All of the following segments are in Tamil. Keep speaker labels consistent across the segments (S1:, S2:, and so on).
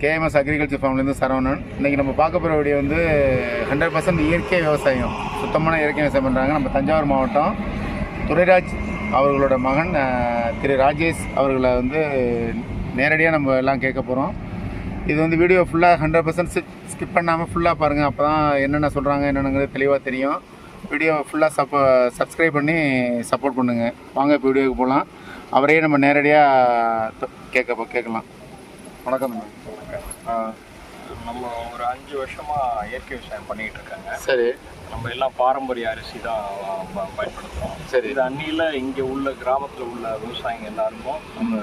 S1: KMS agriculture ஃபார்ம்லேருந்து Saravanan. இன்றைக்கி நம்ம பார்க்க போகிற வீடியோ வந்து ஹண்ட்ரட் பர்சன்ட் இயற்கை விவசாயம். சுத்தமான இயற்கை விவசாயம் பண்ணுறாங்க நம்ம தஞ்சாவூர் மாவட்டம் துரைராஜ் அவர்களோட மகன் திரு ராஜேஷ் அவர்களை வந்து நேரடியாக நம்ம எல்லாம் கேட்க போகிறோம் இது வந்து வீடியோ ஃபுல்லாக ஹண்ட்ரட் பர்சன்ட் ஸ்கிப் பண்ணாமல் ஃபுல்லாக பாருங்கள் அப்போ தான் என்னென்ன சொல்கிறாங்க என்னென்னங்கிறது தெளிவாக தெரியும். வீடியோ ஃபுல்லாக சப்போ சப்ஸ்கிரைப் பண்ணி சப்போர்ட் பண்ணுங்கள் வாங்க இப்போ வீடியோவுக்கு போகலாம் அவரையே நம்ம நேரடியாக கேட்க கேட்கலாம். வணக்கம்.
S2: நம்ம ஒரு அஞ்சு வருஷமா இயற்கை விவசாயம் பண்ணிட்டு இருக்காங்க.
S1: சரி.
S2: நம்ம எல்லாம் பாரம்பரிய அரிசி தான் ப- பயன்படுத்துறோம்.
S1: சரி.
S2: இது அன்னியில் இங்கே உள்ள கிராமத்தில் உள்ள விவசாயிங்க எல்லாருக்கும் நம்ம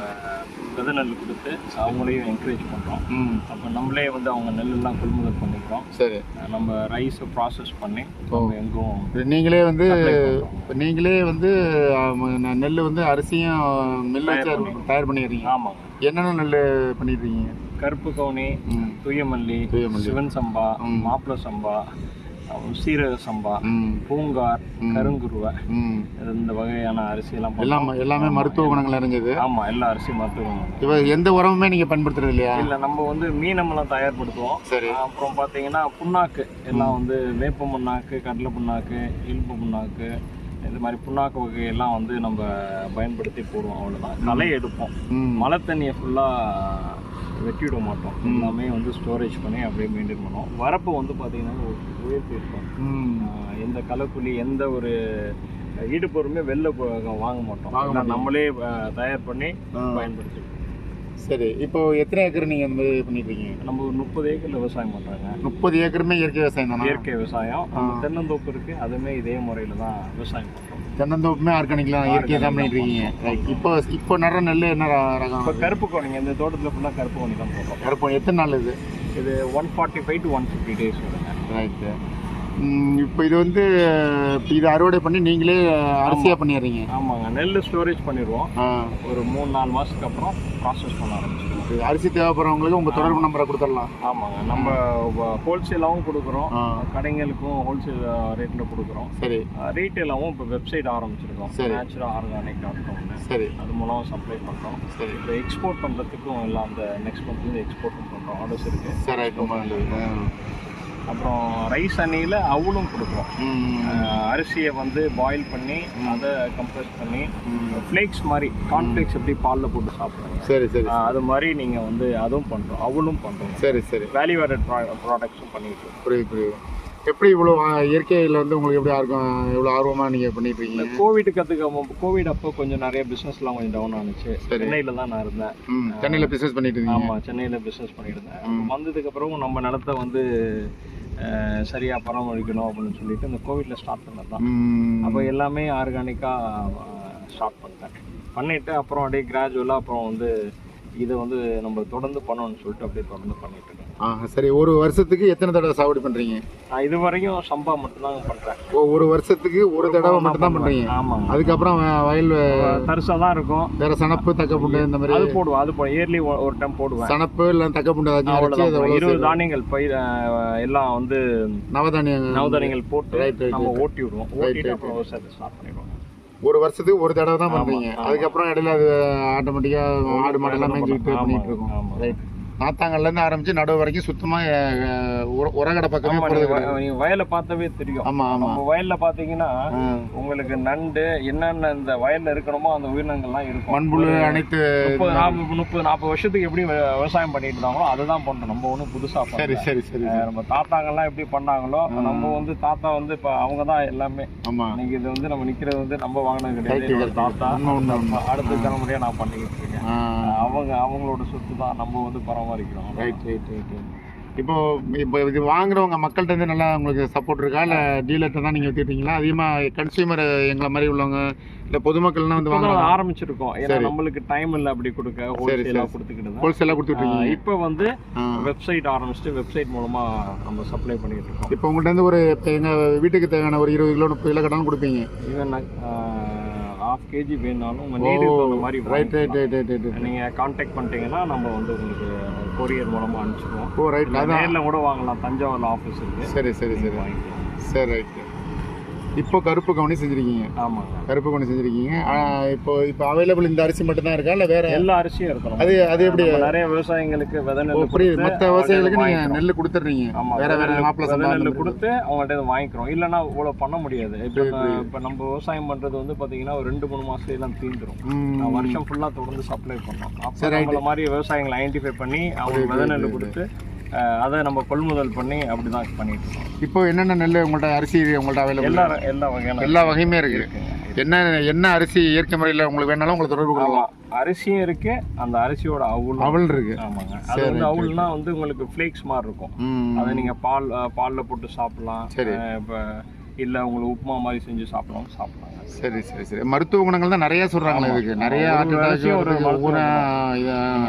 S2: விதை நெல் கொடுத்து அவங்களையும் என்கரேஜ் பண்ணுறோம்
S1: ம்.
S2: அப்போ நம்மளே வந்து அவங்க நெல்லெல்லாம் கொள்முதல் பண்ணிக்கிறோம்.
S1: சரி.
S2: நம்ம ரைஸை ப்ராசஸ் பண்ணி எங்கும்
S1: நீங்களே வந்து. நீங்களே வந்து நெல் வந்து அரிசியும் மில் வச்சு
S2: தயார்
S1: அரு- தயார் பண்ணிடுறீங்க
S2: ஆமாம்
S1: என்னென்ன நெல் பண்ணிடுறீங்க
S2: கருப்பு கவுனி தூயமல்லி. சிவன் சம்பா. மாப்பிள சம்பா சீரக சம்பா பூங்கார். கருங்குருவை இந்த வகையான அரிசி எல்லாம்
S1: எல்லாம் எல்லாமே மருத்துவ குணங்கள் இருக்குது
S2: ஆமா எல்லா அரிசி மருத்துவம்
S1: இப்போ எந்த உரமுமே நீங்கள் பயன்படுத்துறது இல்லையா?
S2: இல்ல நம்ம வந்து மீனமெல்லாம் தயார்படுத்துவோம்.
S1: சரி.
S2: அப்புறம் பாத்தீங்கன்னா புண்ணாக்கு. எல்லாம் வந்து வேப்ப புண்ணாக்கு கடலை புண்ணாக்கு இல்பு புண்ணாக்கு இந்த மாதிரி புண்ணாக்கு வகையெல்லாம் வந்து நம்ம பயன்படுத்தி போடுவோம் அவ்வளவுதான். களை எடுப்போம். மழை தண்ணியை ஃபுல்லா வெட்டி விட மாட்டோம். எல்லாமே வந்து ஸ்டோரேஜ் பண்ணி அப்படியே மெயின்டைன் பண்ணுவோம். வரப்பு வந்து பாத்தீங்கன்னா உ- உயர்த்தி இருக்கும். எந்த களைப்புலி எந்த ஒரு ஈடுபொருளுமே வெளில வாங்க மாட்டோம். நம்மளே தயார் பண்ணி. பயன்படுத்தி
S1: சரி இப்போ எத்தனை ஏக்கர் நீங்கள் இந்த மாதிரி பண்ணிட்டு இருக்கீங்க
S2: நம்ம ஒரு முப்பது ஏக்கர்ல விவசாயம் பண்றாங்க.
S1: முப்பது ஏக்கருமே இயற்கை விவசாயம் தானா?
S2: இயற்கை விவசாயம். தென்னந்தோப்பு இருக்கு அதுவுமே இதே முறையில தான் விவசாயம் பண்றோம்.
S1: தென்னந்தோப்புமே ஆர்கானிக்லாம் இயற்கையாக தான் பண்ணிட்டு இருக்கீங்க ரைட் இப்போ இப்போ நடுற நெல் என்ன ரகம்?
S2: இப்போ கருப்பு கோணிங்க இந்த தோட்டத்துல ஃபுல்லா கருப்பு கோணி தான் போடுறோம்.
S1: கருப்பம் எத்தனை நாள் இது?
S2: இது one forty five to one fifty days வருங்க.
S1: ரைட்டு இப்போ இது வந்து இப்ப இது அறுவடை பண்ணி நீங்களே அரிசியாக பண்ணிடுறீங்க.
S2: ஆமாங்க. நெல் ஸ்டோரேஜ் பண்ணிடுவோம். ஒரு மூணு நாலு மாசத்துக்கு அப்புறம் ப்ராசஸ் பண்ண ஆரம்பிச்சிடுவோம்
S1: இது அரிசி தேவைப்படுறவங்களுக்கு உங்கள் தொடர்பு நம்பரை கொடுத்துடலாம்.
S2: ஆமாங்க. நம்ம ஹோல்சேலாகவும் கொடுக்குறோம். கடைங்களுக்கும் ஹோல்சேல் ரேட்டில் கொடுக்குறோம்.
S1: சரி.
S2: ரீட்டெயிலாகவும் இப்போ வெப்சைட் ஆரம்பிச்சிருக்கோம்.
S1: சரி.
S2: நேச்சுரல் ஆர்கானிக் டாட்
S1: சரி.
S2: அது மூலம் சப்ளை பண்ணுறோம்
S1: சரி.
S2: இப்போ எக்ஸ்போர்ட் பண்ணுறதுக்கும் எல்லாம் அந்த நெக்ஸ்ட் மந்த்லேருந்து எக்ஸ்போர்ட்டும் பண்ணுறோம் ஆர்டர்ஸ் இருக்குது
S1: சரி ஆ.
S2: அப்புறம் ரைஸ் அணியில் அவலும் கொடுக்குறோம் அரிசியை வந்து பாயில் பண்ணி அதை கம்ப்ரெஸ் பண்ணி. ஃப்ளேக்ஸ் மாதிரி கார்ன்ஃப்ளேக்ஸ் எப்படி பாலில் போட்டு சாப்பிடுவாங்க
S1: சரி சரி.
S2: அது மாதிரி நீங்கள் வந்து அதுவும் பண்ணுறோம் அவலும் பண்ணுறோம்
S1: சரி சரி.
S2: வேல்யூ ஆடட் ப்ராடக்ட்ஸும் பண்ணிட்டு
S1: புரியுது புரியுது. எப்படி இவ்வளோ இயற்கையில் வந்து உங்களுக்கு எப்படி ஆர்வம் இவ்வளோ ஆர்வமாக நீங்கள் பண்ணிட்டு இருக்கீங்க
S2: கோவிட் கற்றுக்க கோவிட் அப்போ கொஞ்சம் நிறைய பிஸ்னஸ்லாம் கொஞ்சம் டவுன் ஆனிச்சு. சென்னையில் தான் நான் இருந்தேன்.
S1: சென்னையில் பிஸ்னஸ் பண்ணிட்டு இருக்கீங்க?
S2: ஆமாம் சென்னையில் பிஸ்னஸ் பண்ணிட்டு இருந்தேன் வந்ததுக்கு அப்புறம் நம்ம நிலத்தை வந்து அஹ், சரியா பராமரிக்கணும் அப்படின்னு சொல்லிட்டு இந்த கோவிட்ல ஸ்டார்ட் பண்ணது தான். அப்போ எல்லாமே ஆர்கானிக்காக ஸ்டார்ட் பண்ணிட்டேன். பண்ணிட்டு அப்புறம் அப்படியே கிராஜுவலாக அப்புறம் வந்து இதை வந்து நம்ம தொடர்ந்து பண்ணணும்னு சொல்லிட்டு அப்படியே தொடர்ந்து பண்ணிட்டு இருக்கேன்.
S1: ஆ சரி ஒரு வருஷத்துக்கு எத்தனை தடவை சாகுபடி பண்ணுறீங்க
S2: நான் இது வரையும் சம்பா மட்டும்தாங்க பண்ணுறேன்
S1: ஓ ஒரு வருஷத்துக்கு ஒரு தடவை மட்டும் தான் பண்ணுறீங்க
S2: ஆமாங்க.
S1: அதுக்கப்புறம் வ- வயல்
S2: தரிசாக தான் இருக்கும்.
S1: வேற சனப்பு தக்கப்புண்டு இந்த மாதிரி?
S2: அது போடுவேன் அது போ இயர்லி ஒரு டைம் போடுவேன்.
S1: சனப்பு இல்லை தக்கப்புண்டு ஏதாச்சும் அரைச்சி அதை
S2: இருபது. தானியங்கள் பயிர் அஹ், எல்லாம் வந்து
S1: நவதானியங்கள்.
S2: நவதானியங்கள் போட்டு
S1: Right, right,
S2: நம்ம
S1: right.
S2: ஓட்டி விடுவோம். ஓட்டிட்டு அப்புறம் விவசாயத்தை ஸ்டார்ட் பண்ணிடுவோம்.
S1: ஒரு வருஷத்துக்கு ஒரு தடவை தான்
S2: ஆமா.
S1: அதுக்கப்புறம் இடையில அது ஆட்டோமேட்டிக்காக ஆடு மாடெல்லாம் மேய்ஞ்சிக்கிட்டு
S2: ஆமா,
S1: பண்ணிட்டு இருக்கும்.
S2: ஆமா.
S1: ரைட் நாத்தாங்கல்லேருந்து ஆரம்பிச்சு நடுவு வரைக்கும் சுத்தமாக உரகடை பக்கமே
S2: ஆமா,
S1: போகிறது
S2: நீங்க
S1: கிடையாது.
S2: வ- நீங்க வயலை பார்த்தாவே தெரியும்.
S1: ஆமாம் ஆமாம்
S2: நம்ம வயல்ல பாத்தீங்கன்னா
S1: ஆ.
S2: உங்களுக்கு நண்டு என்னென்ன இந்த வயல்ல இருக்கணுமோ அந்த உயிரினங்கள்லாம் இருக்கும்.
S1: மண்புழு அனைத்து
S2: முப்பது நாற்பது முப்பது நாற்பது வருஷத்துக்கு எப்படி விவ- விவசாயம் பண்ணிட்டு இருந்தாங்களோ அதுதான் பண்றோம் நம்ம ஒன்றும் புதுசா
S1: சரி சரி சரி
S2: நம்ம தாத்தாங்கெல்லாம் எப்படி பண்ணாங்களோ நம்ம வந்து தாத்தா வந்து இப்ப அவங்க தான் எல்லாமே.
S1: ஆமாம்
S2: இன்னைக்கு இது வந்து நம்ம நிக்கிறது வந்து நம்ம வாங்கினது கிடையாது. தாத்தா. அடுத்த தலைமுறையா நான் பண்ணிக்கிட்டு இருக்கேன். அவங்க அவங்களோட சொத்து தான் நம்ம வந்து பராமரிக்கிறோம்
S1: ரைட் ரைட் ரைட் இப்போ இப்போ இது வாங்குறவங்க மக்கள்கிட்ட இருந்து நல்லா உங்களுக்கு சப்போர்ட் இருக்கா? இல்லை டீலர்கிட்ட தான் நீங்கள் வித்துட்டீங்களா? அதிகமாக கன்சியூமர் எங்களை மாதிரி உள்ளவங்க இல்லை பொதுமக்கள்லாம் வந்து வாங்குறாங்க?
S2: ஆரம்பிச்சிருக்கோம். ஏன்னா. நம்மளுக்கு டைம் இல்லை அப்படி கொடுக்க ஹோல்சேலாக. கொடுத்துக்கிட்டு
S1: ஹோல்சேலாக கொடுத்துட்ருக்கீங்க
S2: இப்போ வந்து வெப்சைட் ஆரம்பிச்சுட்டு வெப்சைட் மூலமா நம்ம சப்ளை பண்ணிட்டு இருக்கோம்.
S1: இப்போ உங்கள்கிட்ட இருந்து ஒரு எங்கள் வீட்டுக்கு தேவையான ஒரு இருபது கிலோ முப்பது கிலோ கடன் கொடுப்பீங்க.
S2: ஈவன் ஹாஃப் கேஜி வேணாலும் உங்க நீடுக்கு தகுந்த மாதிரி
S1: right right right right right
S2: நீங்க காண்டாக்ட் பண்ணிட்டீங்கன்னா நம்ம வந்து உங்களுக்கு கொரியர் மூலமா அனுப்பிச்சிடுவோம்.
S1: ஓ ரைட்
S2: நேர்ல கூட வாங்கலாம். தஞ்சாவூர்ல ஆஃபீஸ் இருக்கு.
S1: சரி சரி சரி. சரி ரைட் இப்போ கருப்பு கவுனி செஞ்சுருக்கீங்க.
S2: ஆமாங்க.
S1: கருப்பு கவுனி செஞ்சுருக்கீங்க. இப்போ இப்போ அவைலபிள் இந்த அரிசி மட்டும் தான் இருக்கா? இல்லை வேற?
S2: எல்லா அரிசியும் இருக்கணும்
S1: அது அது எப்படி?
S2: நிறைய விவசாயிங்களுக்கு விதை நெல்
S1: புரியுது. மற்ற விவசாயிகளுக்கு நீங்கள் நெல் கொடுத்துட்றீங்க. வேற வேற மாப்பிள
S2: விதை
S1: சம்பா அந்த
S2: நெல். கொடுத்து அவங்கள்ட்ட இதை வாங்கிக்கிறோம். இல்லைன்னா இவ்வளோ பண்ண முடியாது. இப்போ. இப்போ நம்ம விவசாயம் பண்றது வந்து பாத்தீங்கன்னா ஒரு ரெண்டு மூணு மாசத்துல எல்லாம் தீந்துரும்.
S1: ம்.
S2: நான் வருஷம் ஃபுல்லா தொடர்ந்து சப்ளை பண்ணோம் அப்போ நம்மள மாதிரி விவசாயிகளை ஐடென்டிஃபை பண்ணி அவங்களுக்கு விதை நெல் கொடுத்து அதை நம்ம கொள்முதல் பண்ணி அப்படிதான் பண்ணிட்டு இருக்கோம்
S1: இப்போ என்னென்ன நெல் உங்கள்கிட்ட அரிசி உங்கள்கிட்ட அவைலபிள்
S2: எல்லா எல்லா வகையான
S1: எல்லா வகையுமே இருக்கு. என்ன என்ன அரிசி இயற்கை முறையில் உங்களுக்கு வேணாலும் உங்களுக்கு தொடர்பு கொள்ளலாம்.
S2: அரிசியும் இருக்கு அந்த அரிசியோட அவுள்
S1: அவள் இருக்கு.
S2: ஆமாங்க. அது வந்து அவுள்னா வந்து உங்களுக்கு ஃப்ளேக்ஸ் மாதிரி இருக்கும். அதை நீங்க பால் பால்ல போட்டு சாப்பிடலாம்.
S1: சரி.
S2: இப்ப இல்ல உங்களுக்கு உப்புமா மாதிரி செஞ்சு சாப்பிடலாம் சாப்பிடலாம்.
S1: சரி சரி சரி. மருத்துவ குணங்கள் தான் நிறைய சொல்றாங்களே. இதுக்கு. நிறைய
S2: ஒரு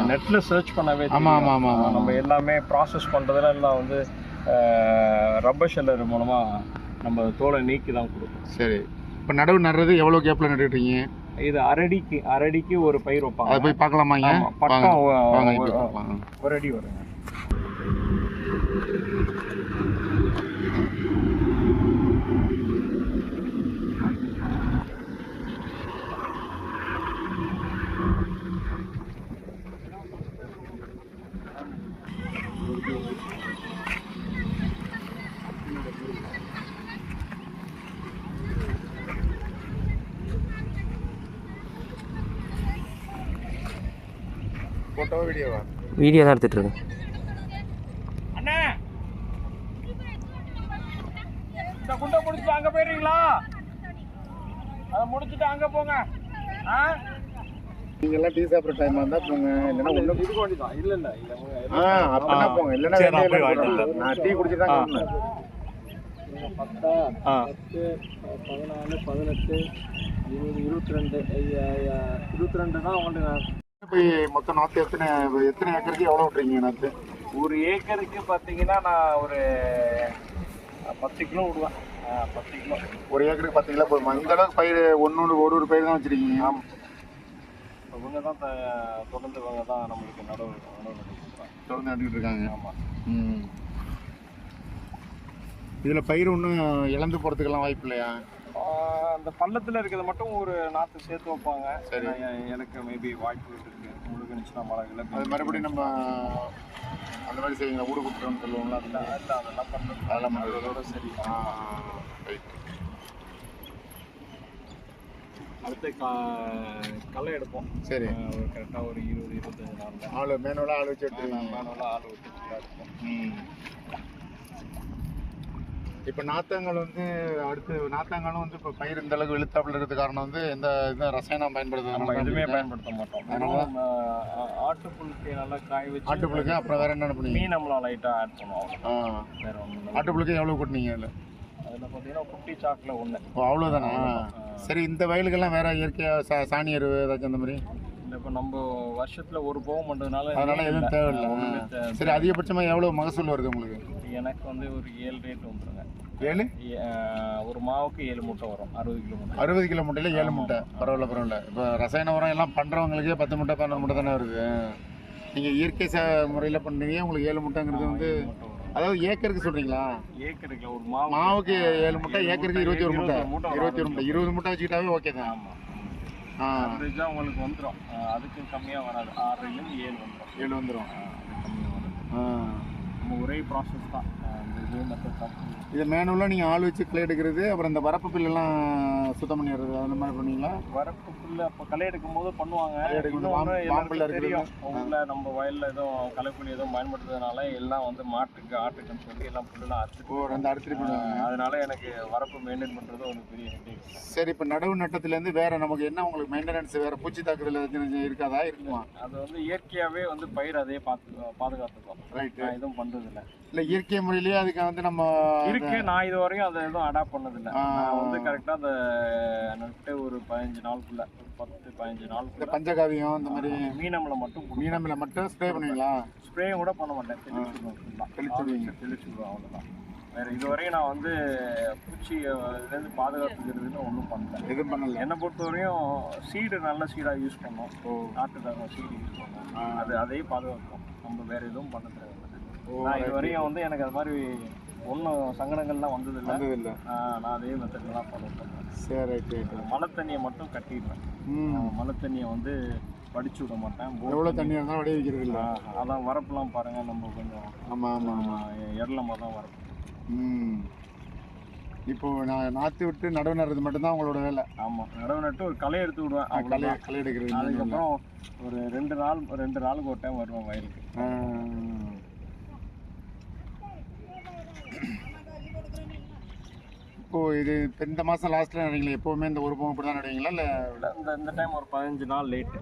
S2: நெட்ல சர்ச் பண்ணவே
S1: ஆமா. ஆமா, ஆமா, ஆமா.
S2: நம்ம எல்லாமே ப்ராசஸ் பண்றதுல எல்லாம் வந்து ரப்பர் ஷெல்லர் மூலமா நம்ம தோலை நீக்கி தான் கொடுக்கும்.
S1: சரி. இப்போ நடவு நடுறது எவ்வளோ கேப்பில் நட்டுட்டீங்க
S2: இது அரடிக்கு அரடிக்கு ஒரு பயிர்
S1: அதை
S2: வைப்பாங்க ஒரு-
S1: போய் பார்க்கலாம்.
S2: ஒரு அடி வருங்க.
S1: ஃபோட்டோவா வீடியோவா
S3: வீடியோ தான் எடுத்துகிட்டு இருக்கேன்.
S2: அண்ணா! இந்த குண்டை முடிச்சுட்டு அங்க போயிடுறீங்களா? அதை முடிச்சுட்டு அங்க போங்க. ஆ?
S1: நீங்க எல்லாம் டீ சாப்பிட்ற டைம் இருந்தா போங்க. இல்லைன்னா ஒன்றும்
S2: இதுக்கு வேண்டிதான் இல்ல இல்ல இல்ல.
S1: ஆ அப்படின்னா போங்க. இல்லைன்னா.
S4: நான்
S1: டீ குடிச்சு தான் கிளம்புனேன்.
S2: பத்தா பத்து பதினாலு பதினெட்டு இருபது இருபத்தி ரெண்டு இருபத்தி ரெண்டு தான் உங்களுக்கு
S1: போய் மொத்தம் நாற்று எத்தனை எத்தனை ஏக்கருக்கு எவ்வளோ விட்றீங்க நாற்று
S2: ஒரு ஏக்கருக்கு பார்த்தீங்கன்னா நான் ஒரு பத்து கிலோ விடுவேன். பத்து கிலோ.
S1: ஒரு ஏக்கருக்கு பத்து கிலோ போதுமா? இந்த அளவுக்கு பயிர் ஒன்று ஒரு ஒரு பயிர் தான் வச்சிருக்கீங்க.
S2: இவங்க தான் தொடர்ந்து இவங்க தான் நம்மளுக்கு நடவு நடவு
S1: தொடர்ந்து நட்டுக்கிட்டு இருக்காங்க.
S2: ஆமாம்
S1: ம். இதில் பயிர் ஒன்றும் இழந்து போகிறதுக்கெல்லாம் வாய்ப்பு இல்லையா?
S2: அந்த பள்ளத்தில் இருக்கிறத மட்டும் ஒரு நாற்று சேர்த்து வைப்பாங்க.
S1: சரி.
S2: எனக்கு மேபி வாய்ப்பு இருக்கு உங்களுக்கு இருந்துச்சுன்னா மழை
S1: அது மறுபடியும் நம்ம அந்த மாதிரி செய்வீங்களா ஊடு குத்துறோம்னு சொல்லுவோம்ல மாதிரி.
S2: இல்லை அதெல்லாம் பண்ணுறது
S1: அதெல்லாம் பண்ணுறது
S2: அதோட சரி.
S1: ரைட்
S2: அடுத்து கா களை எடுப்போம்.
S1: சரி.
S2: ஒரு கரெக்டாக ஒரு இருபது இருபத்தஞ்சு நாளில்.
S1: ஆள் மேனோட ஆள் வச்சு
S2: மேனுவலாக ஆள் விட்டு எடுப்போம்.
S1: ம். இப்போ நாத்தங்கள் வந்து அடுத்து நாத்தங்களும் வந்து இப்போ பயிர் இந்த அளவுக்கு இழுத்தாப்புல இருக்கிறது காரணம் வந்து எந்த இந்த ரசாயனம்
S2: நம்ம
S1: பயன்படுத்துறது
S2: எதுவுமே பயன்படுத்த மாட்டோம்.
S1: அதனால?
S2: நம்ம ஆட்டுப்புழுக்கை நல்லா காய வச்சு
S1: ஆட்டுப்புழுக்கு அப்புறம் வேற என்ன பண்ணுவீங்க?
S2: மீன் நம்மள லைட்டாக ஆட் பண்ணுவோம்
S1: ஆ.
S2: வேற ஒன்றும்
S1: ஆட்டுப்புழுக்கு எவ்வளோ கொட்டினீங்க அதில்?
S2: அதில் பார்த்தீங்கன்னா குட்டி சாக்கில் ஒன்று
S1: அவ்வளோதானா சரி இந்த வயலுக்கெல்லாம் வேற இயற்கையாக சா சாணி எருவு ஏதாச்சும் அந்த மாதிரி?
S2: இந்த இப்போ நம்ம வருஷத்தில் ஒரு போகம் பண்ணுறதுனால
S1: அதனால எதுவும் தேவையில்லை. சரி அதிகபட்சமாக எவ்வளோ மகசூல் வருது உங்களுக்கு?
S2: எனக்கு வந்து ஒரு ஏழு ரேட் வந்துருங்க.
S1: ஏழு?
S2: ஒரு மாவுக்கு ஏழு மூட்டை வரும். அறுபது கிலோ மூட்டை.
S1: அறுபது கிலோ முட்டையில் ஏழு முட்டை. பரவாயில்ல பரவாயில்ல. இப்போ ரசாயன உரம் எல்லாம் பண்ணுறவங்களுக்கே பத்து முட்டை பதினொரு முட்டை தானே வருது. நீங்கள் இயற்கை ச முறையில் பண்ணுறீங்க உங்களுக்கு ஏழு முட்டைங்கிறது வந்து அதாவது ஏக்கருக்கு சொல்கிறீங்களா
S2: ஏக்கருக்கு ஒரு மாவு
S1: மாவுக்கு ஏழு முட்டை ஏக்கருக்கு இருபத்தி ஒரு முட்டை. இருபத்தி ஒரு முட்டை. இருபது முட்டை வச்சுக்கிட்டாவே ஓகே தான்.
S2: ஆமாம் ஆவரேஜாக உங்களுக்கு வந்துடும் அதுக்கு கம்மியாக வராது. ஆறரைலேருந்து ஏழு வந்துடும்
S1: ஏழு வந்துடும்
S2: கம்மியாக வராது.
S1: ஆ.
S2: நம்ம ஒரே ப்ராசஸ் தான்.
S1: இது மேனுவலாக நீங்கள் ஆள் வச்சு களை எடுக்கிறது அப்புறம் இந்த வரப்பு பில்லெல்லாம் சுத்தம் பண்ணிடுறது அந்த மாதிரி பண்ணுவீங்களா?
S2: வரப்பு புல்லு அப்போ களை எடுக்கும் போது பண்ணுவாங்க எல்லாருக்கும். தெரியும். உள்ள நம்ம வயல்ல எதுவும் களைப்புள்ளி எதுவும் பயன்படுத்துறதுனால எல்லாம் வந்து மாட்டுக்கு ஆட்டுக்குன்னு சொல்லி எல்லாம் புல்லுலாம் அறுத்துட்டு
S1: ரெண்டு அடுத்து பண்ணுவாங்க
S2: அதனால எனக்கு வரப்பு மெயின்டைன் பண்றது ஒரு பெரிய ஹெட்டேக்
S1: சரி இப்போ நடவு நட்டத்துலேருந்து வேற நமக்கு என்ன உங்களுக்கு மெயின்டெனன்ஸ் வேற பூச்சி தாக்குதல் எதுவும் இருக்காதா இருக்குமா?
S2: அது வந்து இயற்கையாவே வந்து பயிர் அதே பார்த்து பாதுகாத்துக்கும்.
S1: ரைட்டு
S2: நான் எதுவும் பண்றது இல்ல
S1: இல்லை இயற்கை முறையிலேயே அதுக்கு வந்து நம்ம
S2: இருக்கு. நான் இது வரையும் அதை எதுவும் அடாப்ட் பண்ணது இல்ல
S1: ஆ.
S2: நான் வந்து கரெக்டா அந்த நட்டு ஒரு பதினஞ்சு நாளுக்குள்ள ஒரு பத்து பதினஞ்சு
S1: இந்த
S2: நாளுக்குள்ள
S1: பஞ்சகாவியம் இந்த மாதிரி
S2: மீனம்ல மட்டும்
S1: மீனமில் மட்டும் ஸ்ப்ரே பண்ணுவீங்களா?
S2: ஸ்ப்ரேயும் கூட பண்ண மாட்டேன்.
S1: தெளிச்சுடுவீங்க.
S2: தெளிச்சுடுவேன் அவ்வளவுதான். வேற இதுவரையும் நான் வந்து பூச்சி இதுலேருந்து பாதுகாத்துக்கிறதுன்னு ஒன்றும் பண்ணல.
S1: எதுவும் பண்ணல.
S2: என்னை பொறுத்தவரையும் சீடு நல்ல சீடாக யூஸ் பண்ணோம். நாட்டு சீடு யூஸ் பண்ணோம். அது அதையும் பாதுகாக்கும் நம்ம வேற எதுவும் பண்ண தேவையில்லை. நான் இது வரையும் வந்து எனக்கு அது மாதிரி ஒன்றும் சங்கடங்கள்லாம் வந்ததில்லை.
S1: வந்ததில்லை.
S2: நான் அதே மெத்தடில் தான் ஃபாலோ பண்ணுறேன்
S1: சரி ரைட் ரைட்
S2: மழை தண்ணியை மட்டும் கட்டிடுவேன் மழை தண்ணியை வந்து வடிச்சு விட மாட்டேன்.
S1: எவ்வளோ தண்ணி. இருந்தாலும் வடிய வைக்கிறது இல்லை.
S2: அதான் வரப்புலாம் பாருங்க நம்ம கொஞ்சம்
S1: ஆமாம் ஆமாம் ஆமாம்
S2: எரளமாக தான் வரப்பு.
S1: ம். இப்போ நான் நாற்று விட்டு நடவு நடுறது மட்டும்தான் உங்களோட வேலை.
S2: ஆமாம் நடவு நட்டு ஒரு களை எடுத்து விடுவேன்.
S1: களை களை எடுக்கிறது
S2: அதுக்கப்புறம் ஒரு ரெண்டு நாள் ரெண்டு நாளுக்கு ஒரு டைம் வருவேன் வயலுக்கு.
S1: ஆ. இப்போ இது இப்போ இந்த மாதம் லாஸ்ட்டில் நடுவீங்களா எப்போவுமே இந்த ஒரு பொங்கல் இப்படி தான் நடுவீங்களா இல்லை
S2: இந்த இந்த டைம் ஒரு பதினஞ்சு நாள் லேட்டு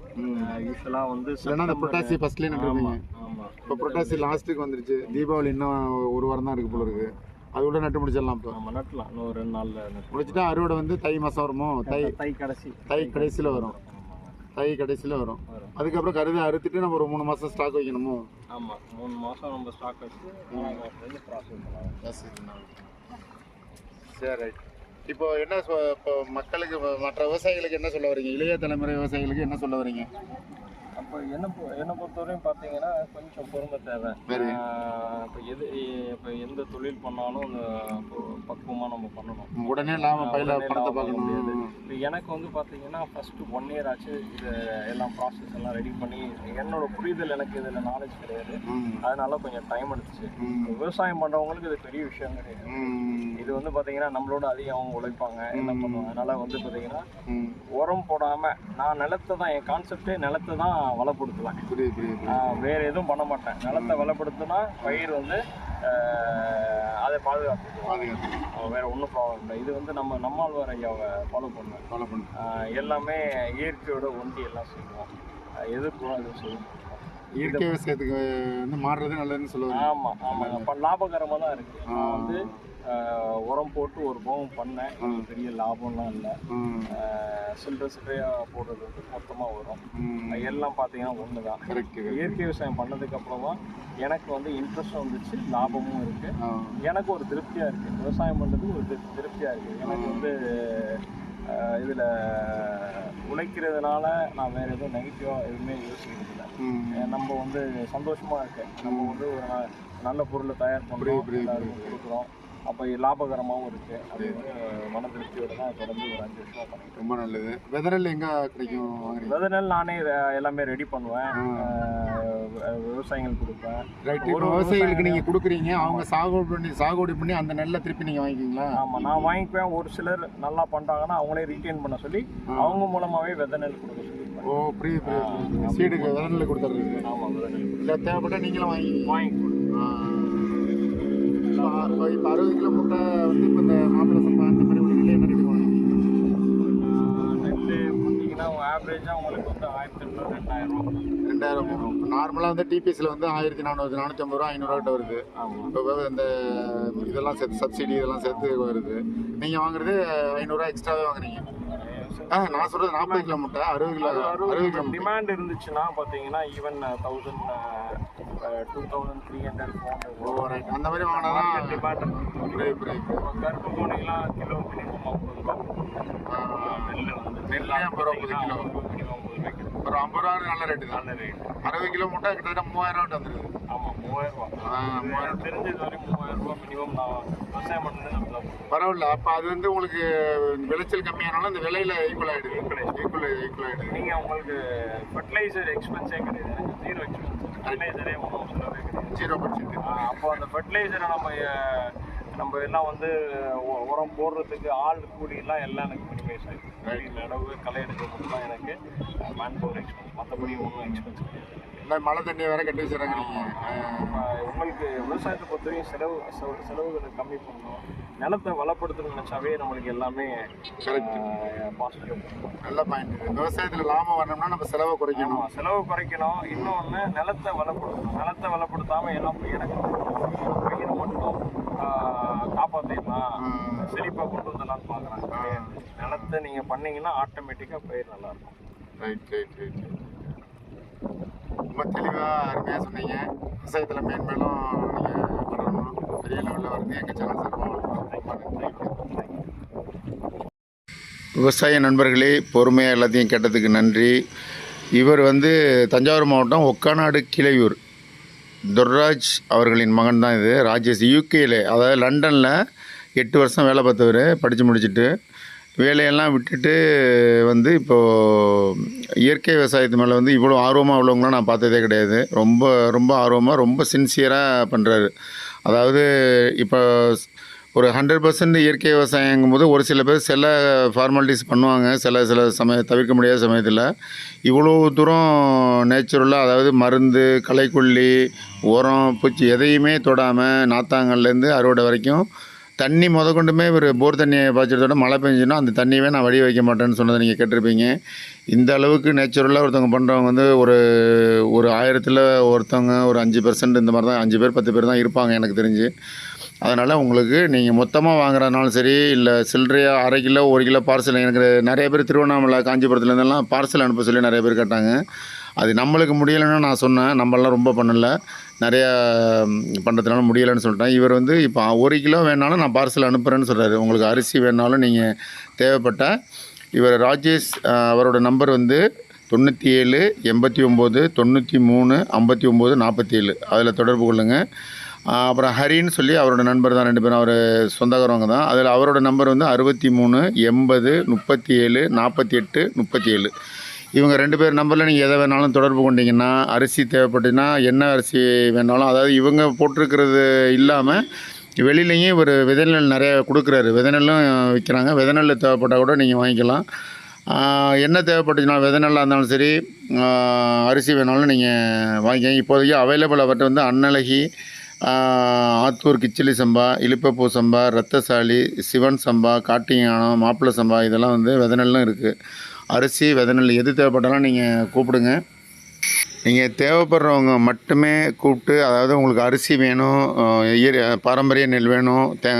S2: யூஸ்வலாக வந்து
S1: இல்லைன்னா இந்த புரட்டாசி ஃபஸ்ட்லேயே நடுவீங்க
S2: ஆமாம்
S1: இப்போ புரட்டாசி லாஸ்ட்டுக்கு வந்துருச்சு. தீபாவளி இன்னும் ஒரு வாரம் தான் இருக்குது போல இருக்கு. அது கூட நட்டு முடிச்சிடலாம் இப்போ.
S2: ஆமாம் நட்டலாம். இன்னும் ஒரு ரெண்டு நாளில்
S1: முடிச்சுட்டா அறுவடை வந்து தை மாதம் வருமோ? தை.
S2: தை கடைசி.
S1: தை கடைசியில் வரும். தை கடைசியில் வரும். அதுக்கப்புறம் கருதை அறுத்துட்டு நம்ம ஒரு மூணு மாதம் ஸ்டாக் வைக்கணுமோ?
S2: ஆமாம் மூணு மாதம் நம்ம ஸ்டாக் வச்சு நாலாவது மாதத்துலேருந்து ப்ராசஸ் பண்ணலாம்
S1: சரி ரைட் இப்போ என்ன சொ- இப்போ மக்களுக்கு மற்ற விவசாயிகளுக்கு என்ன சொல்ல வரீங்க இளைய தலைமுறை விவசாயிகளுக்கு என்ன சொல்ல வரீங்க
S2: அப்போ என்ன பொ- என்னை பொறுத்தவரையும் பார்த்தீங்கன்னா கொஞ்சம் பொறுமை தேவை. இப்போ எது இப்போ எந்த தொழில் பண்ணாலும் அந்த பக்குவமாக நம்ம பண்ணணும்.
S1: உடனே லாபம் பையில பணத்தை
S2: வாங்க முடியாது. இப்போ எனக்கு வந்து பார்த்தீங்கன்னா ஃபஸ்ட்டு ஒன் இயர் ஆச்சு. இது எல்லாம் ப்ராசஸ் எல்லாம் ரெடி பண்ணி என்னோட புரிதல் எனக்கு இதில் நாலேஜ் கிடையாது. அதனால கொஞ்சம் டைம் எடுத்துச்சு. விவசாயம் பண்ணுறவங்களுக்கு இது பெரிய விஷயம் கிடையாது. இது வந்து பார்த்தீங்கன்னா நம்மளோட அதிகம் அவங்க உழைப்பாங்க. என்ன பண்ணுவாங்க? அதனால வந்து பார்த்தீங்கன்னா. உரம் போடாமல் நான் நிலத்தை தான் என் கான்செப்டே நிலத்தை தான் வளப்படுத்துவேன்
S1: புரியுது
S2: வேற எதுவும் பண்ண மாட்டேன். நிலத்தை வளப்படுத்தினா பயிர் வந்து அதை
S1: பாதுகாத்து
S2: அவன் வேற ஒன்றும் ப்ராப்ளம் இல்லை. இது வந்து நம்ம நம்மாழ்வார் ஐயாவை ஃபாலோ பண்ணுவேன்
S1: ஃபாலோ பண்ணு
S2: ஆஹ் எல்லாமே இயற்கையோட ஒண்டி எல்லாம் எதிர்ப்புறம் எதுவும் செய்ய மாட்டோம்
S1: இயற்கை விவசாயத்துக்கு வந்து மாறுறது நல்லதுன்னு சொல்லுவாங்க.
S2: ஆமாம் ஆமாம் அப்போ லாபகரமாக தான் இருக்குது வந்து உரம் போட்டு ஒரு போகம் பண்ணேன். பெரிய லாபம்லாம் இல்லை. சில்லறை சில்லறையாக போடுறது வந்து மொத்தமாக வரும். எல்லாம் பார்த்தீங்கன்னா ஒன்று தான் இயற்கை விவசாயம் பண்ணதுக்கு அப்புறமா எனக்கு வந்து இன்ட்ரெஸ்டும் வந்துச்சு லாபமும் இருக்கு. எனக்கு ஒரு திருப்தியா இருக்கு. விவசாயம் பண்றதுக்கு ஒரு திரு- திருப்தியா இருக்கு. எனக்கு வந்து இதுல உழைக்கிறதுனால நான் வேற எதுவும் நெகட்டிவா எதுவுமே யோசிக்கிறது இல்லை
S1: ம்
S2: நம்ம வந்து சந்தோஷமா இருக்கு. நம்ம வந்து ஒரு நல்ல பொருளை தயார் எல்லாருக்கும் கொடுக்குறோம். அப்போ லாபகரமாகவும் இருக்கு. அது மன திருப்தியோட தான் தொடர்ந்து ஒரு அஞ்சு வருஷமா பண்ணிட்டு
S1: ரொம்ப நல்லது. வெதரல் எங்க கிடைக்கும்
S2: விதநெல் நானே எல்லாமே ரெடி பண்ணுவேன். அஹ், விவசாயிகளுக்கு கொடுப்பேன். ஒரு
S1: விவசாயிகளுக்கு நீங்க கொடுக்குறீங்க. அவங்க சாகுபடி பண்ணி சாகுபடி பண்ணி அந்த நெல்லை திருப்பி நீங்க வாங்கிக்கிங்களா
S2: ஆமா. நான் வாங்கிக்குவேன். ஒரு சிலர் நல்லா பண்றாங்கன்னா அவங்களே ரீட்டைன் பண்ண சொல்லி அவங்க மூலமாவே விதை நெல் கொடுக்க
S1: ஓ புரியுது சீடுக்கு வெதரல்ல கொடுத்துட்றது.
S2: ஆமா விதை நெல்
S1: இல்லை தேவைப்பட்டா நீங்களும் வாங்கி
S2: வாங்கி
S1: இப்போ இப்போ அறுபது கிலோ முட்டை வந்து இப்போ இந்த மாப்பிள்ளை சம்பா அந்த மாதிரி ஒரு நிலை என்ன வாங்குவீங்க
S2: நெல் பார்த்தீங்கன்னா ஆவரேஜாக உங்களுக்கு வந்து ஆயிரத்தி ரெண்டாயிரம்
S1: ரெண்டாயிரம் வரும் நார்மலாக வந்து டிபிஎஸ்சில் வந்து ஆயிரத்தி நானூறு நானூற்றம்பது ரூபா ஐநூறுரூவா வருது. இப்போ இந்த இதெல்லாம் சேர்த்து சப்சிடி இதெல்லாம் சேர்த்து வருது. நீங்கள் வாங்குறது ஐநூறுரூவா எக்ஸ்ட்ராவே வாங்குறீங்க. ஆ நான் சொல்கிறது நாற்பது கிலோ முட்டை அறுபது கிலோ அறுபது கிலோ
S2: டிமாண்ட் இருந்துச்சுன்னா பார்த்தீங்கன்னா even thousand two thousand three hundred four
S1: oh right அந்த மாதிரி வாங்கினா தான்
S2: டிமாண்ட் கருப்பு போனீங்கன்னா கிலோ மினிமம் ஐம்பது ரூபா. நெல்
S1: நெல்லே ஐம்பது ரூபா கிலோ.
S2: மினிமம் ஐம்பது ரூபாய்க்கு
S1: ஒரு ஐம்பது ரூபா நல்ல ரேட்டு
S2: நல்ல ரேட்
S1: அறுபது கிலோ முட்டை கிட்டத்தட்ட மூவாயிரம் ரூபா வந்துருது
S2: ஆமாம் மூவாயிரம் ரூபா
S1: ஆ, மூவாயிரம்
S2: எனக்கு தெரிஞ்ச இது வரைக்கும் மூவாயிரம் ரூபா மினிமம் நான் விவசாயம் தான்
S1: பரவாயில்ல. அப்போ அது வந்து உங்களுக்கு விளைச்சல் கம்மியானாலும் இந்த விலையில ஈக்குவல் ஆயிடுது. ஈக்குவல் ஈக்குவல் ஆயிடுது.
S2: நீங்கள் உங்களுக்கு ஃபர்டிலைசர் எக்ஸ்பென்ஸே கிடையாது. ஜீரோ எக்ஸ்பென்ஸ் ஃபர்டிலைசரே ஒன்றும்
S1: ஜீரோ
S2: ஆஹ் அப்போ அந்த ஃபர்டிலைசரை நம்ம நம்ம எல்லாம் வந்து உரம் போடுறதுக்கு ஆள் கூலி எல்லாம் எனக்கு மினிமைஸ் ஆயிடுச்சு. கூலி நடவு களை எடுக்க மட்டும் தான் எனக்கு மேன் பவர் எக்ஸ்பென்ஸ் மற்றபடி ஒன்றும் எக்ஸ்பென்ஸ் கிடையாது.
S1: இந்த மழை தண்ணியை வேற கட்டி
S2: ஆஹ் உங்களுக்கு விவசாயத்தை பொறுத்தவரைக்கும் செலவு செலவு- செலவுகளை கம்மி பண்ணணும். நிலத்தை வளப்படுத்தணும்னு நினச்சாவே நம்மளுக்கு எல்லாமே பாசிட்டிவ்
S1: நல்ல பாயிண்ட் விவசாயத்துல லாபம் வரணும்னா நம்ம செலவை குறைக்கணும்.
S2: செலவு குறைக்கணும். இன்னொன்று நிலத்தை வளப்படுத்தணும். நிலத்தை வளப்படுத்தாமல் எல்லாம் எனக்கு பயிரை மட்டும் ஆஹ், காப்பாத்திடலாம்.
S1: ம்.
S2: செழிப்பாக கொண்டு வந்துடலாம்னு பார்க்குறாங்க நிலத்தை நீங்கள் பண்ணீங்கன்னா ஆட்டோமேட்டிக்காக பயிர் நல்லா இருக்கும்.
S1: ரைட் ரைட் ரைட் ரொம்ப தெளிவா அருமையா சொன்னீங்க. விவசாயத்துல மேன்மேலும் நீங்க வளரணும் பெரிய லெவல்ல வருது. எங்க சேனல் விவசாய நண்பர்களே பொறுமையாக எல்லாத்தையும் கேட்டதுக்கு நன்றி. இவர் வந்து தஞ்சாவூர் மாவட்டம் ஒக்காநாடு கிளையூர். துர்ராஜ் அவர்களின் மகன் தான் இது. ராஜேஷ் யூகேயில் அதாவது லண்டனில் எட்டு வருஷம் வேலை பார்த்தவர் படித்து முடிச்சுட்டு வேலையெல்லாம் விட்டுட்டு வந்து இப்போது இயற்கை விவசாயத்து மேலே வந்து இவ்வளோ ஆர்வமாக உள்ளவங்களாம் நான் பார்த்ததே கிடையாது. ரொம்ப ரொம்ப ஆர்வமாக ரொம்ப சின்சியராக பண்ணுறாரு அதாவது இப்போ ஒரு ஹண்ட்ரட் பர்சன்ட் இயற்கை விவசாயங்கும் போது ஒரு சில பேர் சில ஃபார்மாலிட்டிஸ் பண்ணுவாங்க. சில சில சமய தவிர்க்க முடியாத சமயத்தில். இவ்வளோ தூரம் நேச்சுரலாக அதாவது மருந்து களைக்கொல்லி உரம் பூச்சி எதையுமே தொடாமல் நாத்தாங்கல்லேருந்து அறுவடை வரைக்கும் தண்ணி முத கொண்டுமே ஒரு போர் தண்ணியை பாய்ச்சறதோட மழை பெஞ்சுன்னா அந்த தண்ணியவே நான் வடி வைக்க மாட்டேன்னு சொன்னதை நீங்கள் கேட்டிருப்பீங்க. இந்த அளவுக்கு நேச்சுரலாக ஒருத்தவங்க பண்ணுறவங்க வந்து ஒரு ஒரு ஆயிரத்தில் ஒருத்தவங்க ஒரு அஞ்சு பர்சன்ட் இந்த மாதிரி தான் அஞ்சு பேர் பத்து பேர் தான் இருப்பாங்க எனக்கு தெரிஞ்சு. அதனால் உங்களுக்கு நீங்கள் மொத்தமாக வாங்குறதுனாலும் சரி இல்லை சில்லறையாக அரை கிலோ ஒரு கிலோ பார்சல் எனக்கு நிறைய பேர் திருவண்ணாமலை காஞ்சிபுரத்துலேருந்தெல்லாம் பார்சல் அனுப்ப சொல்லி நிறைய பேர் கேட்டாங்க. அது நம்மளுக்கு முடியலைன்னு நான் சொன்னேன். நம்மளாம் ரொம்ப பண்ணலை. நிறையா பண்ணுறதுனால முடியலைன்னு சொல்லிட்டேன். இவர் வந்து இப்போ ஒரு கிலோ வேணாலும் நான் பார்சல் அனுப்புகிறேன்னு சொல்கிறாரு உங்களுக்கு அரிசி வேணாலும் நீங்கள் தேவைப்பட்ட இவர் ராஜேஷ் அவரோட நம்பர் வந்து தொண்ணூற்றி ஏழு எண்பத்தி ஒம்பது தொண்ணூற்றி மூணு ஐம்பத்தி ஒம்பது நாற்பத்தி ஏழு. அதில் தொடர்பு கொள்ளுங்கள் அப்புறம் ஹரின்னு சொல்லி அவரோட நண்பர் தான் ரெண்டு பேரும். அவர் சொந்தக்காரவங்க தான். அதில் அவரோட நம்பர் வந்து அறுபத்தி மூணு எண்பது முப்பத்தி ஏழு நாற்பத்தி எட்டு முப்பத்தி ஏழு இவங்க ரெண்டு பேர் நம்பரில் நீங்கள் எதை வேணாலும் தொடர்பு கொண்டீங்கன்னா அரிசி தேவைப்பட்டுன்னா என்ன அரிசி வேணாலும் அதாவது இவங்க போட்டிருக்கிறது இல்லாமல் வெளியிலையும் இவர் விதைநெல் நிறையா கொடுக்குறாரு. விதைநெல்லும் விற்கிறாங்க விதைநெல் தேவைப்பட்டால் கூட நீங்கள் வாங்கிக்கலாம். என்ன தேவைப்பட்டுச்சுன்னா விதைநெல்லாக இருந்தாலும் சரி அரிசி வேணாலும் நீங்கள் வாங்கிக்கங்க இப்போதைக்கு அவைலபிள் அவர்கிட்ட வந்து அன்னழகி ஆத்தூர் கிச்சிலி சம்பா இலுப்பப்பூ சம்பா ரத்தசாலி சிவன் சம்பா காட்டியானம் மாப்பிள்ளை சம்பா இதெல்லாம் வந்து விதைநெல்லும் இருக்குது அரிசி விதநெல் எது தேவைப்பட்டாலும் நீங்கள் கூப்பிடுங்க. நீங்கள் தேவைப்படுறவங்க மட்டுமே கூப்பிட்டு அதாவது உங்களுக்கு அரிசி வேணும் இயற் பாரம்பரிய நெல் வேணும் தே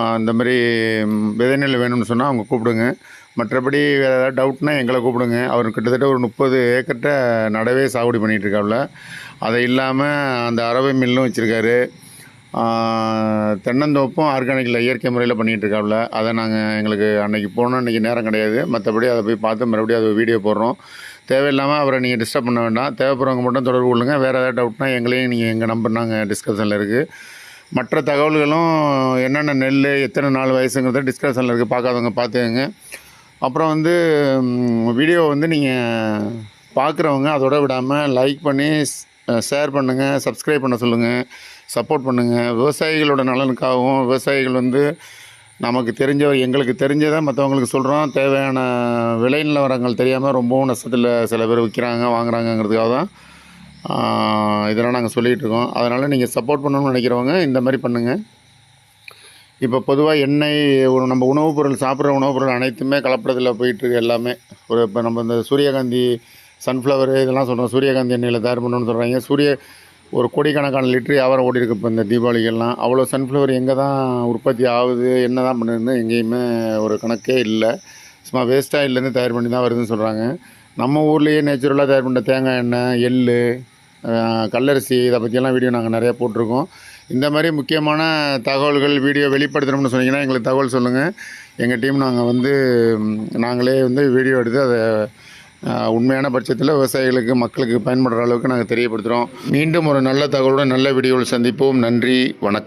S1: அந்த இந்த மாதிரி விதைநெல் விதை நெல் வேணும்னு சொன்னால் அவங்க கூப்பிடுங்க. மற்றபடி வேறு ஏதாவது டவுட்னால் எங்களை கூப்பிடுங்க. அவர் கிட்டத்தட்ட ஒரு முப்பது ஏக்கர்கிட்ட நடவே சாகுபடி பண்ணிகிட்டு அது இல்லாமல் அந்த அரவை மில்லும் வச்சுருக்காரு. தென்னந்தோப்பும் ஆர்கானிக்கில் இயற்கை முறையில் பண்ணிகிட்ருக்காப்புல அதை நாங்கள் எங்களுக்கு அன்றைக்கி போனோம் இன்றைக்கி நேரம் கிடையாது. மற்றபடி அதை போய் பார்த்து மறுபடியும் அதை வீடியோ போடுறோம். தேவையில்லாமல் அவரை நீங்கள் டிஸ்டர்ப் பண்ண வேண்டாம். தேவைப்படுறவங்க மட்டும் தொடர்பு கொள்ளுங்க. வேறு ஏதாவது டவுட்னா எங்களையும் நீங்கள் எங்கள் நம்பர் நாங்கள் டிஸ்கஷனில் இருக்குது மற்ற தகவல்களும் என்னென்ன நெல் எத்தனை நாள் வயசுங்கிறத டிஸ்கஷனில் இருக்குது பார்க்காதவங்க பார்த்துக்கங்க. அப்புறம் வந்து வீடியோ வந்து நீங்கள் பார்க்குறவங்க அதோட விடாமல் லைக் பண்ணி ஷேர் பண்ணுங்கள் சப்ஸ்கிரைப் பண்ண சொல்லுங்கள் சப்போர்ட் பண்ணுங்கள் விவசாயிகளோட நலனுக்காகவும் விவசாயிகள் வந்து நமக்கு தெரிஞ்ச எங்களுக்கு தெரிஞ்சதை மற்றவங்களுக்கு சொல்கிறோம் தேவையான விலை நிலவரங்கள் தெரியாமல் ரொம்பவும் நஷ்டத்தில் சில பேர் விற்கிறாங்க வாங்குறாங்கங்கிறதுக்காக தான் இதெல்லாம் நாங்கள் சொல்லிகிட்டு இருக்கோம். அதனால் நீங்கள் சப்போர்ட் பண்ணணும்னு நினைக்கிறவங்க இந்த மாதிரி பண்ணுங்கள் இப்போ பொதுவாக எண்ணெய் ஒரு நம்ம உணவுப் பொருள் சாப்பிட்ற உணவுப் பொருள் அனைத்துமே கலப்படத்தில் போயிட்டுருக்கு எல்லாமே. ஒரு இப்போ நம்ம இந்த சூரியகாந்தி சன்ஃப்ளவர் இதெல்லாம் சொல்கிறோம் சூரியகாந்தி எண்ணெயில் தயார் பண்ணணும்னு சொல்கிறாங்க சூரிய ஒரு கோடிக்கணக்கான லிட்டர் வியாபாரம் ஓடி இருக்கு இப்போ இந்த தீபாவளிகள்லாம் அவ்வளோ சன்ஃப்ளவர் எங்கே தான் உற்பத்தி ஆகுது என்ன தான் பண்ணுதுன்னு எங்கேயுமே ஒரு கணக்கே இல்லை. சும்மா வேஸ்ட் ஆயிலேருந்து தயார் பண்ணி தான் வருதுன்னு சொல்கிறாங்க நம்ம ஊர்லேயே நேச்சுரலாக தயார் பண்ண தேங்காய் எண்ணெய் எள் கல்லரிசி இதை பற்றியெல்லாம் வீடியோ நாங்கள் நிறையா போட்டிருக்கோம். இந்த மாதிரி முக்கியமான தகவல்கள் வீடியோ வெளிப்படுத்தணும்னு சொன்னீங்கன்னா எங்களுக்கு தகவல் சொல்லுங்கள் எங்கள் டீம் நாங்கள் வந்து நாங்களே வந்து வீடியோ எடுத்து அதை உண்மையான பட்சத்தில் விவசாயிகளுக்கு மக்களுக்கு பயன்படுற அளவுக்கு நாங்கள் தெரியப்படுத்துகிறோம் மீண்டும் ஒரு நல்ல தகவலுடன் நல்ல வீடியோவில் சந்திப்போம். நன்றி வணக்கம்.